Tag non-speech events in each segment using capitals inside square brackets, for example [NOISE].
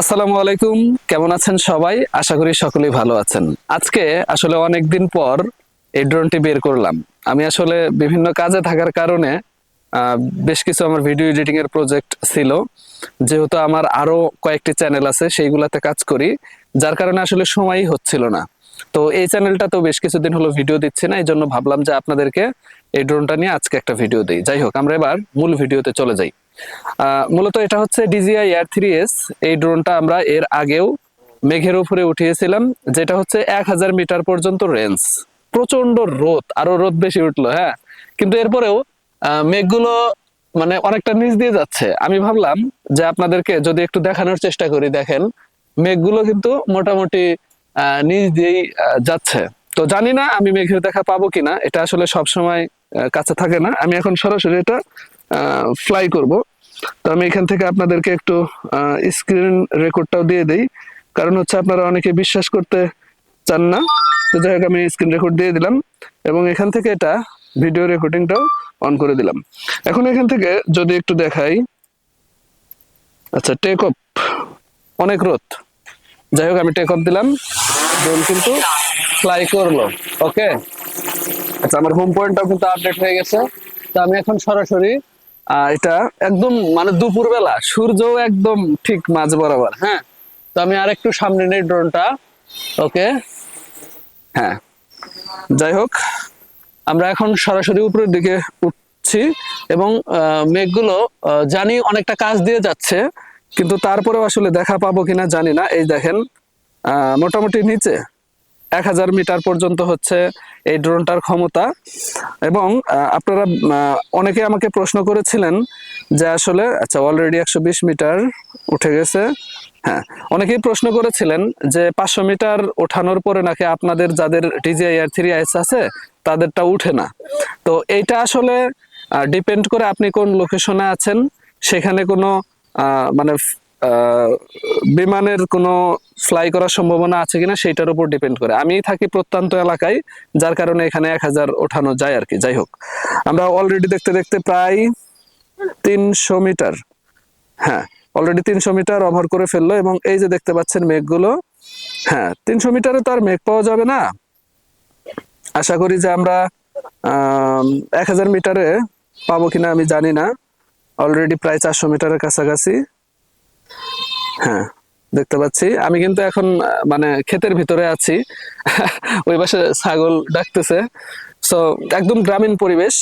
আসসালামু আলাইকুম, কেমন আছেন সবাই? আশা করি সকলেই ভালো আছেন। আজকে আসলে অনেক দিন পর এই ড্রোনটি বের করলাম। আমি আসলে বিভিন্ন কাজে থাকার কারণে বেশ কিছু আমার ভিডিও এডিটিং এর প্রজেক্ট ছিল। যেহেতু আমার আরও কয়েকটি চ্যানেল আছে, সেইগুলাতে কাজ করি, যার কারণে আসলে সময়ই হচ্ছিল না। তো এই চ্যানেলটা তো বেশ কিছুদিন হলো ভিডিও দিচ্ছি না এই জন্য ভাবলাম যে আপনাদেরকে এই ড্রোনটা নিয়ে আজকে একটা ভিডিও দিই। যাই হোক, আমরা এবার মূল ভিডিওতে চলে যাই। মূলত এটা হচ্ছে ডিজিআই এয়ার থ্রি এস এই ড্রোনটা আমরা এর আগেও মেঘের উপরে উঠিয়েছিলাম, যেটা হচ্ছে এক হাজার মিটার পর্যন্ত রেঞ্জ প্রচণ্ড রোদ, আরও রোদ বেশি উঠল হ্যাঁ। কিন্তু এরপরেও মেঘগুলো মানে অনেকটা নিচ দিয়ে যাচ্ছে। আমি ভাবলাম যে আপনাদেরকে যদি একটু দেখানোর চেষ্টা করি, দেখেন, মেঘগুলো কিন্তু মোটামুটি নিচ দিয়েই যাচ্ছে। তো জানি না আমি মেঘের দেখা পাবো কিনা, এটা আসলে সব সময় কাছে থাকে না। আমি এখন সরাসরি এটা ফ্লাই করব। তো আমি এখান থেকে আপনাদেরকে একটু স্ক্রিন রেকর্ডটাও দিয়ে দেই। কারণ হচ্ছে আপনারা অনেকে বিশ্বাস করতে চান না। তো যাই হোক, আমি স্ক্রিন রেকর্ড দিয়ে দিলাম এবং এখান থেকে এটা ভিডিও রেকর্ডিংটাও অন করে দিলাম। এখন এখান থেকে যদি একটু দেখাই আচ্ছা টেক অফ অনেক রোদ। যাই হোক, আমি টেক অফ দিলাম। ড্রোন কিন্তু ফ্লাই করল ওকে আচ্ছা আমার হোম পয়েন্টটাও কিন্তু আপডেট হয়ে গেছে। তো আমি এখন সরাসরি এটা একদম মানে দুপুরবেলা সূর্য একদম ঠিক মাঝ বরাবর হ্যাঁ? তো আমি আর একটু সামনে নেই ড্রোনটা ওকে হ্যাঁ। যাই হোক, আমরা এখন সরাসরি উপরের দিকে উঠছি এবং মেঘগুলো জানি অনেকটা কাজ দিয়ে যাচ্ছে, কিন্তু তারপরেও আসলে দেখা পাবো কিনা জানি না। এই দেখেন মোটামুটি নিচে। এক হাজার মিটার পর্যন্ত হচ্ছে এই ড্রোনটার ক্ষমতা। এবং আপনারা অনেকে আমাকে প্রশ্ন করেছিলেন যে আসলে আচ্ছা অলরেডি একশো বিশ মিটার উঠে গেছে। হ্যাঁ অনেকেই প্রশ্ন করেছিলেন যে পাঁচশো মিটার ওঠানোর পরে নাকি আপনাদের যাদের ডিজিআই আর থ্রি আইস আছে তাদেরটা উঠে না। তো এইটা আসলে ডিপেন্ড করে আপনি কোন লোকেশনে আছেন, সেখানে কোনো মানে বিমানের কোনো ফ্লাই করার সম্ভাবনা আছে কিনা সেইটার উপর ডিপেন্ড করে। আমি থাকি প্রত্যন্ত এলাকায়, যার কারণে এখানে এক হাজার ওঠানো যায় আর কি যাই হোক, আমরা অলরেডি দেখতে দেখতে প্রায় তিনশো মিটার হ্যাঁ অলরেডি তিনশো মিটার ওভার করে ফেলল এবং এই যে দেখতে পাচ্ছেন মেঘগুলো হ্যাঁ তিনশো মিটারে তো আর মেঘ পাওয়া যাবে না। আশা করি যে আমরা এক হাজার মিটারে পাবো কিনা আমি জানি না। অলরেডি প্রায় চারশো মিটারের কাছাকাছি হ্যাঁ। দেখতে পাচ্ছি। আমি কিন্তু এখন মানে ক্ষেতের ভিতরে আছি। [LAUGHS] ওই পাশে ছাগল ডাকতেছে। সো একদম গ্রামীণ পরিবেশ।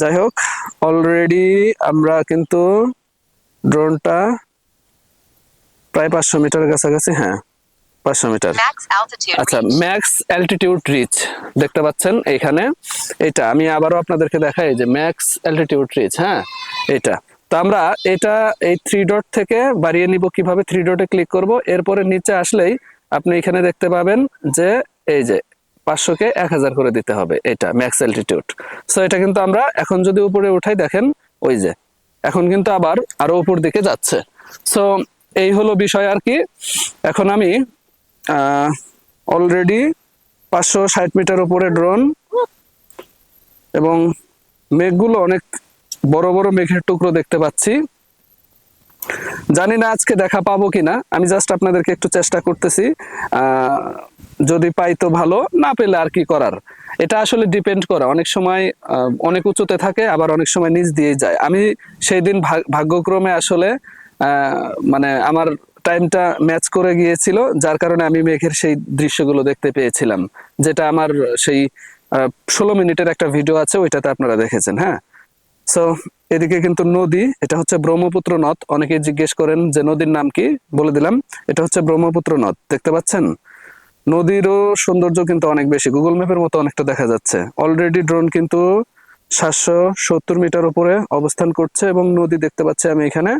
যাই হোক অলরেডি আমরা কিন্তু ড্রোনটা প্রায় পাঁচশো মিটার কাছাকাছি হ্যাঁ পাঁচশো মিটার। আচ্ছা ম্যাক্স অ্যালটিটিউড রিচ দেখতে পাচ্ছেন এইখানে। এটা আমি আবারও আপনাদেরকে দেখাই যে ম্যাক্স অ্যালটিটিউড রিচ হ্যাঁ এটা তো আমরা এটা এই থ্রি ডট থেকে বাড়িয়ে নিব কীভাবে থ্রি ডটে ক্লিক করব। এরপরে নিচে আসলেই আপনি এখানে দেখতে পাবেন যে এই যে পাঁচশোকে এক হাজার করে দিতে হবে এটা ম্যাক্স অ্যালটিটিউড সো এটা কিন্তু আমরা এখন যদি উপরে উঠাই, দেখেন ওই যে, এখন কিন্তু আবার আরও উপর দিকে যাচ্ছে। সো এই হলো বিষয় আর কি। এখন আমি অলরেডি পাঁচশো ষাট মিটার উপরে ড্রোন এবং মেঘগুলো অনেক বড় বড় মেঘের টুকরো দেখতে পাচ্ছি। জানি না আজকে দেখা পাবো কিনা, আমি জাস্ট আপনাদেরকে একটু চেষ্টা করতেছি যদি পাই তো ভালো, না পেলে আর কি করার। এটা আসলে ডিপেন্ড করে, অনেক সময় অনেক উঁচুতে থাকে, আবার অনেক সময় নিচ দিয়ে যায়। আমি সেই দিন ভাগ্যক্রমে আসলে মানে আমার টাইমটা ম্যাচ করে গিয়েছিল, যার কারণে আমি মেঘের সেই দৃশ্যগুলো দেখতে পেয়েছিলাম। যেটা আমার সেই ষোলো মিনিটের একটা ভিডিও আছে, ওইটাতে আপনারা দেখেছেন হ্যাঁ? সো এদিকে কিন্তু নদী, এটা হচ্ছে ব্রহ্মপুত্র নদ। অনেকে জিজ্ঞেস করেন যে নদীর নাম কি? বলে দিলাম, এটা হচ্ছে ব্রহ্মপুত্র নদ। দেখতে পাচ্ছেন? নদীরও সৌন্দর্য কিন্তু অনেক বেশি। গুগল ম্যাপের মতো অনেকটা দেখা যাচ্ছে। অলরেডি ড্রোন কিন্তু সাতশো সত্তর মিটার উপরে অবস্থান করছে এবং নদী দেখতে পাচ্ছি আমি এখানে।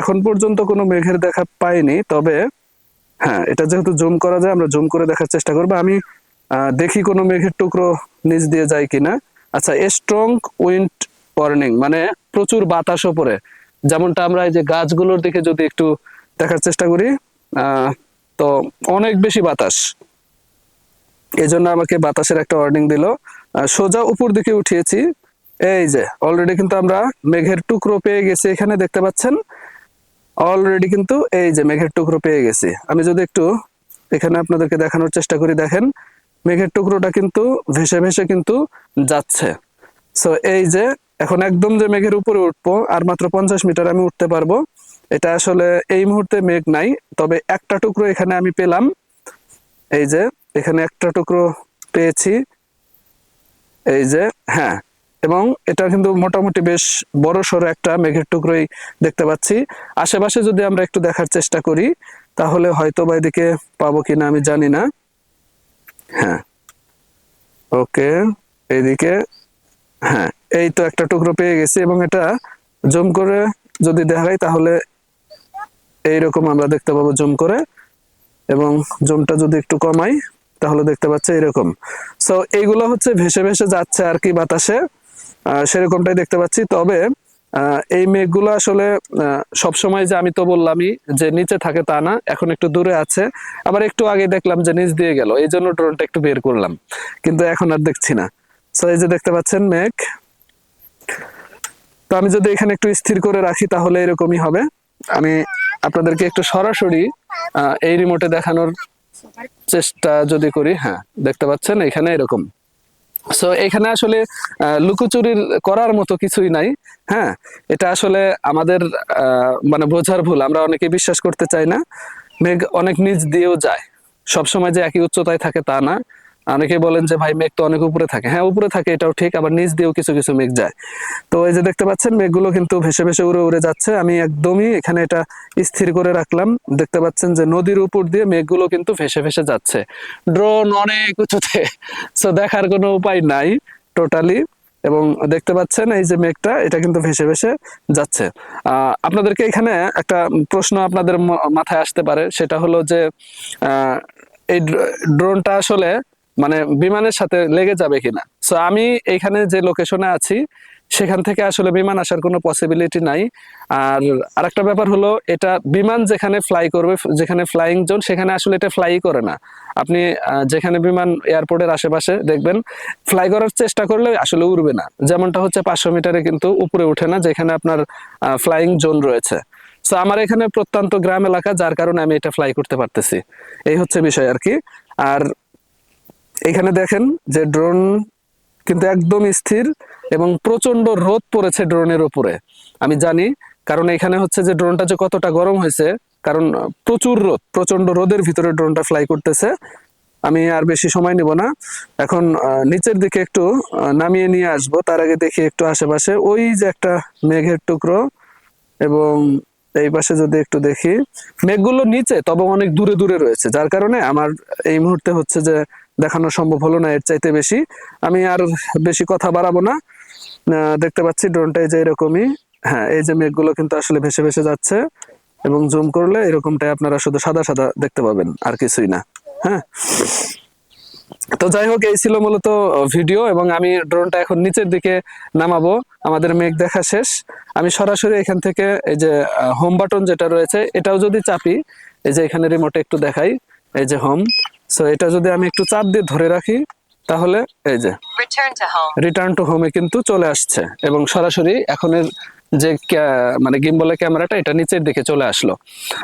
এখন পর্যন্ত কোনো মেঘের দেখা পাইনি, তবে হ্যাঁ এটা যেহেতু জুম করা যায়, আমরা জুম করে দেখার চেষ্টা করব। আমি দেখি কোনো মেঘের টুকরো নিচ দিয়ে যায় কিনা। আচ্ছা স্ট্রং উইন্ড ওয়ার্নিং মানে প্রচুর বাতাস ওপরে। যেমনটা আমরা এই যে গাছগুলোর দিকে যদি একটু দেখার চেষ্টা করি তো অনেক বেশি বাতাস। এই জন্য আমাকে বাতাসের একটা ওয়ার্নিং দিল। সোজা উপর দিকে উঠিয়েছি। এই যে অলরেডি কিন্তু আমরা মেঘের টুকরো পেয়ে গেছি এখানে, দেখতে পাচ্ছেন? অলরেডি কিন্তু এই যে মেঘের টুকরো পেয়ে গেছি। আমি যদি একটু এখানে আপনাদেরকে দেখানোর চেষ্টা করি, দেখেন। মেঘের টুকরোটা কিন্তু ভেসে ভেসে কিন্তু যাচ্ছে। সো এই যে এখন একদম যে মেঘের উপরে উঠবো, আর মাত্র পঞ্চাশ মিটার আমি উঠতে পারব, এটা আসলে এই মুহূর্তে মেঘ নাই, তবে একটা টুকরো এখানে আমি পেলাম। এই যে এখানে একটা টুকরো পেয়েছি। এই যে হ্যাঁ এবং এটা কিন্তু মোটামুটি বেশ বড় সড়ো একটা মেঘের টুকরোই দেখতে পাচ্ছি। আশেপাশে যদি আমরা একটু দেখার চেষ্টা করি, তাহলে হয়তো বা এদিকে পাবো কিনা আমি জানি না। হ্যাঁ। ওকে, এইদিকে হ্যাঁ এই তো একটা টুকরো পেয়ে গেছি এবং এটা জুম করে যদি দেখাই তাহলে এইরকম আমরা দেখতে পাবো জুম করে এবং জুমটা যদি একটু কমাই তাহলে দেখতে পাচ্ছি এরকম সো এইগুলো হচ্ছে ভেসে ভেসে যাচ্ছে আর কি বাতাসে। সেরকমটাই দেখতে পাচ্ছি। তবে এই মেঘগুলো আসলে সব সময় যে আমি তো বললামই যে নিচে থাকে তা না, এখন একটু দূরে আছে। আবার একটু আগে দেখলাম যে নিচ দিয়ে গেল, এই জন্য ড্রোনটা একটু বের করলাম, কিন্তু এখন আর দেখছি না। সো এই যে দেখতে পাচ্ছেন মেঘ। তো আমি যদি এখানে একটু স্থির করে রাখি তাহলে এরকমই হবে। আমি আপনাদেরকে একটু সরাসরি এই রিমোটে দেখানোর চেষ্টা যদি করি হ্যাঁ দেখতে পাচ্ছেন, এখানে এরকম। সো এখানে আসলে লুকোচুরির করার মতো কিছুই নাই হ্যাঁ? এটা আসলে আমাদের মানে বোঝার ভুল, আমরা অনেকে বিশ্বাস করতে চাই না। মেঘ অনেক নিচ দিয়েও যায়। সবসময় যে একই উচ্চতায় থাকে তা না। অনেকে বলেন যে, ভাই, মেঘ তো অনেক উপরে থাকে। হ্যাঁ উপরে থাকে, এটাও ঠিক, আবার নিচ দিয়েও কিছু কিছু মেঘ যায়। তো এই যে দেখতে পাচ্ছেন, মেঘগুলো কিন্তু ভেসে ভেসে উড়ে উড়ে যাচ্ছে। আমি একদমই এখানে এটা স্থির করে রাখলাম। দেখতে পাচ্ছেন যে, নদীর উপর দিয়ে মেঘগুলো কিন্তু ভেসে ভেসে যাচ্ছে। ড্রোন অনেক উঁচুতে সো দেখার কোনো উপায় নাই টোটালি এবং দেখতে পাচ্ছেন এই যে মেঘটা, এটা কিন্তু ভেসে ভেসে যাচ্ছে। আপনাদেরকে এখানে একটা প্রশ্ন আপনাদের মাথায় আসতে পারে। সেটা হলো যে এই ড্রোনটা আসলে মানে বিমানের সাথে লেগে যাবে কিনা। সো আমি এখানে যে লোকেশনে আছি, সেখান থেকে আসলে বিমান আসার কোনো পসিবিলিটি নাই। আর আরেকটা ব্যাপার হলো, এটা বিমান যেখানে ফ্লাই করবে, যেখানে ফ্লাইং জোন সেখানে আসলে এটা ফ্লাই করে না। আপনি যেখানে বিমান এয়ারপোর্টের আশেপাশে দেখবেন ফ্লাই করার চেষ্টা করলে আসলে উড়বে না। যেমনটা হচ্ছে পাঁচশো মিটারে কিন্তু উপরে ওঠে না, যেখানে আপনার ফ্লাইং জোন রয়েছে। সো আমার এখানে প্রত্যন্ত গ্রাম এলাকা, যার কারণে আমি এটা ফ্লাই করতে পারতেছি। এই হচ্ছে বিষয় আর কি। আর এখানে দেখেন যে ড্রোন কিন্তু একদম স্থির এবং প্রচণ্ড রোদ পড়েছে ড্রোনের উপরে। আমি জানি, কারণ এখানে হচ্ছে যে ড্রোনটা যে কতটা গরম হয়েছে, কারণ প্রচুর রোদ প্রচণ্ড রোদের ভিতরে ড্রোনটা ফ্লাই করতেছে। আমি আর বেশি সময় নিব না। এখন নিচের দিকে একটু নামিয়ে নিয়ে আসব। তার আগে দেখি একটু আশেপাশে ওই যে একটা মেঘের টুকরো এবং এই পাশে যদি একটু দেখি, মেঘগুলো নিচে, তবে অনেক দূরে দূরে রয়েছে। যার কারণে আমার এই মুহূর্তে হচ্ছে যে দেখানো সম্ভব হলো না এর চাইতে বেশি। আমি আর বেশি কথা বাড়াবো না। দেখতে পাচ্ছি ড্রোনটা এই যে এরকমই। হ্যাঁ এই যে মেঘগুলো কিন্তু আসলে ভেসে ভেসে যাচ্ছে এবং জুম করলে এরকমটাই আপনারা শুধু সাদা সাদা দেখতে পাবেন, আর কিছুই না। হ্যাঁ। তো যাই হোক, এই ছিল মূলত ভিডিও এবং আমি ড্রোনটা এখন নিচের দিকে নামাবো। আমাদের মেঘ দেখা শেষ। আমি সরাসরি এখান থেকে এই যে হোম বাটন যেটা রয়েছে, এটাও যদি চাপি, এই যে এখানে রিমোটে একটু দেখাই। এই যে হোম সো এটা যদি আমি একটু চাপ দিয়ে ধরে রাখি তাহলে এই যে. রিটার্ন টু হোমে কিন্তু চলে আসছে এবং সরাসরি এখনের যে মানে গিম্বলের ক্যামেরাটা এটা নিচের দিকে চলে আসলো।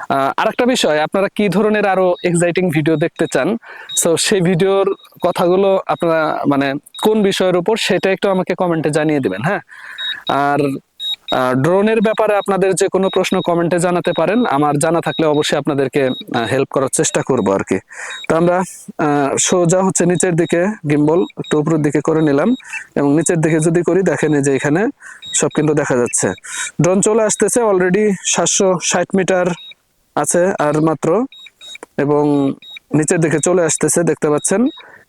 আহ, আরেকটা বিষয় আপনারা কি ধরনের আরও এক্সাইটিং ভিডিও দেখতে চান? সো সেই ভিডিওর কথাগুলো আপনারা মানে কোন বিষয়ের উপর সেটা একটু আমাকে কমেন্টে জানিয়ে দিবেন হ্যাঁ? আর ড্রোনের ব্যাপারে আপনাদের যে কোনো প্রশ্ন কমেন্টে জানাতে পারেন। আমার জানা থাকলে অবশ্যই আপনাদেরকে হেল্প করার চেষ্টা করব আর কি। তো আমরা সোজা হচ্ছে নিচের দিকে গিম্বল একটু উপরের দিকে করে নিলাম। এবং নিচের দিকে যদি করি, দেখেন যে এখানে সব কিন্তু দেখা যাচ্ছে। ড্রোন চলে আসতেছে অলরেডি সাতশো ষাট মিটার আছে আর মাত্র। এবং নিচের দিকে চলে আসতেছে, দেখতে পাচ্ছেন।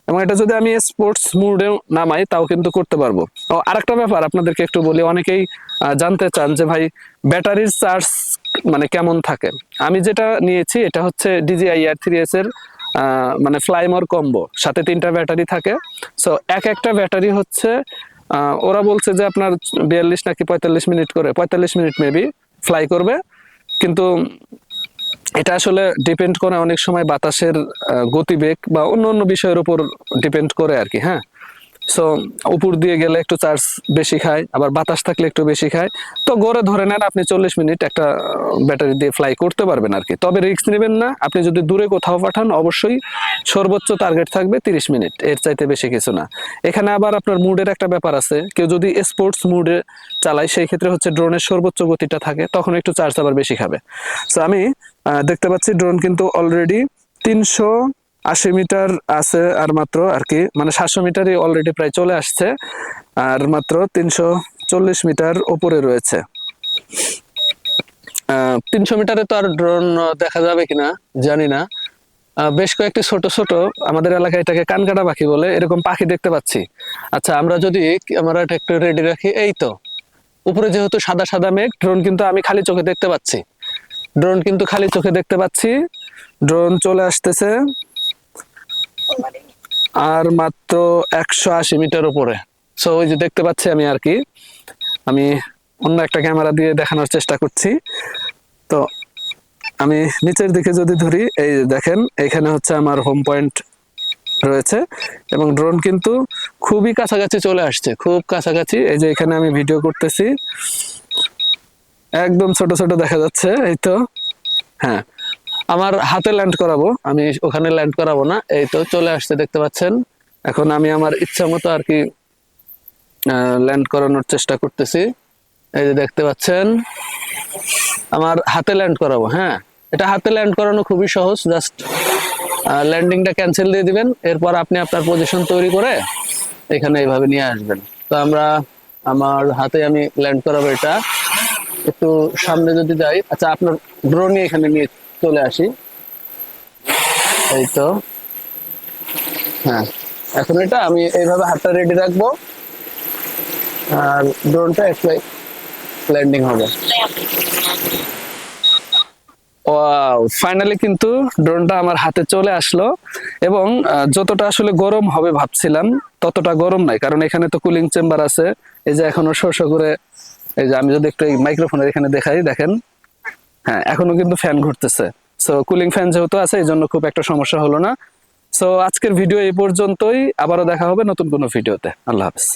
এবং এটা যদি আমি স্পোর্টস মুডে নামাই, তাও কিন্তু করতে পারব। ও, আরেকটা ব্যাপার আপনাদেরকে একটু বলি, অনেকেই জানতে চান যে ভাই, ব্যাটারির চার্জ মানে কেমন থাকে? আমি যেটা নিয়েছি, এটা হচ্ছে ডিজিআই আর থ্রি এস এর মানে ফ্লাইমর কম্বো সাথে তিনটা ব্যাটারি থাকে। সো এক একটা ব্যাটারি হচ্ছে ওরা বলছে যে আপনার বিয়াল্লিশ নাকি পঁয়তাল্লিশ মিনিট করে, পঁয়তাল্লিশ মিনিট মেবি ফ্লাই করবে। কিন্তু এটা আসলে ডিপেন্ড করে অনেক সময় বাতাসের গতিবেগ বা অন্য অন্য বিষয়ের উপর ডিপেন্ড করে আর কি হ্যাঁ। সো উপর দিয়ে গেলে একটু চার্জ বেশি খায়, আবার বাতাস থাকলে একটু বেশি খায়। তো গড়ে ধরে নেন আপনি চল্লিশ মিনিট একটা ব্যাটারি দিয়ে ফ্লাই করতে পারবেন আর কি তবে রিস্ক নেবেন না, আপনি যদি দূরে কোথাও পাঠান, অবশ্যই সর্বোচ্চ টার্গেট থাকবে তিরিশ মিনিট, এর চাইতে বেশি কিছু না। এখানে আবার আপনার মুডের একটা ব্যাপার আছে। কেউ যদি স্পোর্টস মুডে চালায়, সেই ক্ষেত্রে হচ্ছে ড্রোনের সর্বোচ্চ গতিটা থাকে, তখন একটু চার্জ আবার বেশি খাবে। তো আমি দেখতে পাচ্ছি ড্রোন কিন্তু অলরেডি তিনশো আশি মিটার আছে আর মাত্র আর কি মানে সাতশো মিটারই অলরেডি প্রায় চলে আসছে, আর মাত্র তিনশো চল্লিশ মিটার উপরে রয়েছে। তিনশো মিটারে তো আর ড্রোন দেখা যাবে কিনা, জানি না। বেশ কয়েকটি ছোট ছোট, আমাদের এলাকায় এটাকে কানকাটা পাখি বলে, এরকম পাখি দেখতে পাচ্ছি। আচ্ছা আমরা যদি ক্যামেরাটা একটু রেডি রাখি, এই তো। উপরে যেহেতু সাদা সাদা মেঘ ড্রোন কিন্তু আমি খালি চোখে দেখতে পাচ্ছি। ড্রোন কিন্তু খালি চোখে দেখতে পাচ্ছি। ড্রোন চলে আসতেছে। আর মাত্র একশো আশি মিটার উপরে। সো ওই যে দেখতে পাচ্ছি আমি আর কি। আমি অন্য একটা ক্যামেরা দিয়ে দেখানোর চেষ্টা করছি। তো আমি নিচের দিকে যদি ধরি, এই দেখেন, এখানে হচ্ছে আমার হোম পয়েন্ট রয়েছে এবং ড্রোন কিন্তু খুবই কাছাকাছি চলে আসছে, খুব কাছাকাছি। এই যে এখানে আমি ভিডিও করতেছি। একদম ছোট ছোট দেখা যাচ্ছে, এই তো। হ্যাঁ আমার হাতে ল্যান্ড করাবো, আমি ওখানে ল্যান্ড করাবো না। এই তো চলে আসছে, দেখতে পাচ্ছেন। এখন আমি আমার ইচ্ছা মতো আর কি ল্যান্ড করানোর চেষ্টা করতেছি। এই যে দেখতে পাচ্ছেন, আমার হাতে ল্যান্ড করাবো হ্যাঁ। এটা হাতে ল্যান্ড করানো খুবই সহজ জাস্ট ল্যান্ডিংটা ক্যান্সেল দিয়ে দিবেন। এরপর আপনি আপনার পজিশন তৈরি করে এখানে এইভাবে নিয়ে আসবেন। তো আমরা, আমার হাতে আমি ল্যান্ড করাবো এটা। একটু সামনে যদি যাই আচ্ছা আপনার ড্রোনই এখানে নিয়ে চলে আসি। এই তো হ্যাঁ এখন এটা আমি এইভাবে হাতটা রেডি রাখব। আর ড্রোনটা ল্যান্ডিং হবে। ওয়াও ফাইনালি কিন্তু ড্রোনটা আমার হাতে চলে আসলো এবং যতটা আসলে গরম হবে ভাবছিলাম, ততটা গরম নাই। কারণ এখানে তো কুলিং চেম্বার আছে। এই যে এখনও শো শো করে, এই যে আমি যদি একটু মাইক্রোফোনের এখানে দেখাই, দেখেন। হ্যাঁ এখনও কিন্তু ফ্যান ঘুরতেছে। সো কুলিং ফ্যান যেহেতু আছে, এই জন্য খুব একটা সমস্যা হলো না। সো আজকের ভিডিও এই পর্যন্তই। আবারও দেখা হবে নতুন কোনো ভিডিওতে আল্লাহ হাফিজ।